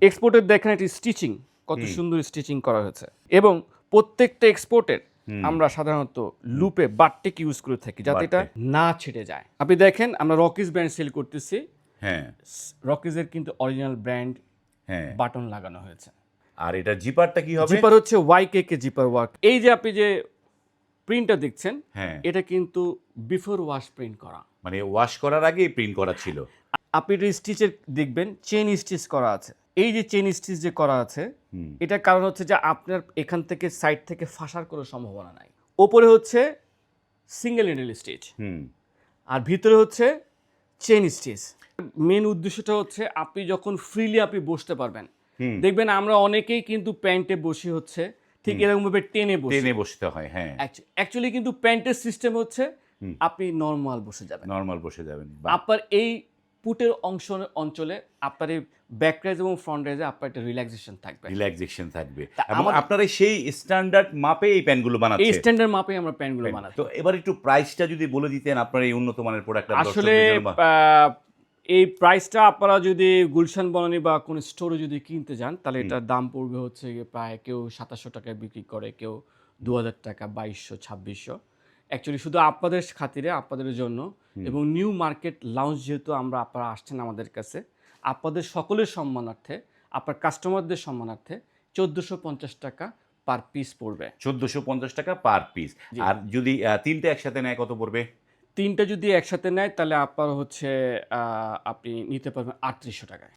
এক্সপোর্টের দেখেন একটি স্টিচিং কত সুন্দর স্টিচিং করা হয়েছে। এবং প্রত্যেকটা এক্সপোর্টের আমরা সাধারণত লুপে বাটটেক ইউজ করে থাকি যাতে এটা না ছেড়ে যায়। আপনি দেখেন আমরা রকিজ ব্র্যান্ড সেল করতেছি। হ্যাঁ। রকিজের কিন্তু অরিজিনাল ব্র্যান্ড হ্যাঁ। বাটন লাগানো হয়েছে। আর এটা জিপারটা কি হবে? জিপার হচ্ছে Y K K zipper work এই যে আপনি যে প্রিন্টটা দেখছেন হ্যাঁ। এটা কিন্তু বিফোর ওয়াশ প্রিন্ট করা। মানে ওয়াশ করার আগেই প্রিন্ট করা ছিল। আপনি এটা স্টিচের দেখবেন চেন স্টিচ করা আছে। এই যে চেন স্টিচ যে করা আছে। এটার কারণ হচ্ছে যে আপনার এখান থেকে সাইড থেকে ফাঁসার কোনো সম্ভাবনা নাই। ওপরে হচ্ছে সিঙ্গেল নিডল স্টিচ আর ভিতরে হচ্ছে চেন স্টিচ মেন উদ্দেশ্যটা হচ্ছে আপনি যখন ফ্রিলি আপনি বসতে পারবেন দেখবেন আমরা অনেকেই কিন্তু প্যান্টে বসি হচ্ছে ঠিক এরকম ভাবে টেনে বসে। টেনে বসতে হয় হ্যাঁ। অ্যাকচুয়ালি কিন্তু প্যান্টের সিস্টেম হচ্ছে আপনি নর্মাল বসে যাবেন। নর্মাল বসে যাবেন আপনার এই পুটের অংশ অঞ্চলে আপনার এই ব্যাক রাইজ এবং ফ্রন্ট রাইজে আপনার একটা রিল্যাক্সেশন থাকবে। রিল্যাক্সেশন থাকবে। আমাদের- আপনারা সেই স্ট্যান্ডার্ড মাপে এই প্যানগুলো প্যান্টগুলো এই স্ট্যান্ডার্ড মাপে আমরা প্যান্টগুলো বানাচ্ছি। তো এবার একটু প্রাইসটা যদি বলে দিতেন আপনার এই উন্নত মানের প্রোডাক্ট আসলে এই প্রাইসটা আপনারা যদি গুলশান বনানি বা কোন স্টোরে যদি কিনতে যান তাহলে এটার দাম পড়বে হচ্ছে প্রায় কেউ সাতাশশো টাকায় বিক্রি করে কেউ দু হাজার টাকা বাইশশো ছাব্বিশশো। অ্যাকচুয়ালি শুধু আপনাদের খাতিরে আপনাদের জন্য এবং নিউ মার্কেট লাউঞ্জ যেহেতু আমরা আপনারা আসছেন আমাদের কাছে আপনাদের সকলের সম্মানার্থে আপনার কাস্টমারদের সম্মানার্থে চোদ্দোশো পঞ্চাশ টাকা পার পিস পড়বে। চোদ্দোশো পঞ্চাশ টাকা পার পিস আর যদি তিনটে একসাথে নেয় কত পড়বে? তিনটা যদি একসাথে নেয় তাহলে আপনার হচ্ছে আপনি নিতে পারবেন আটত্রিশশো টাকায়।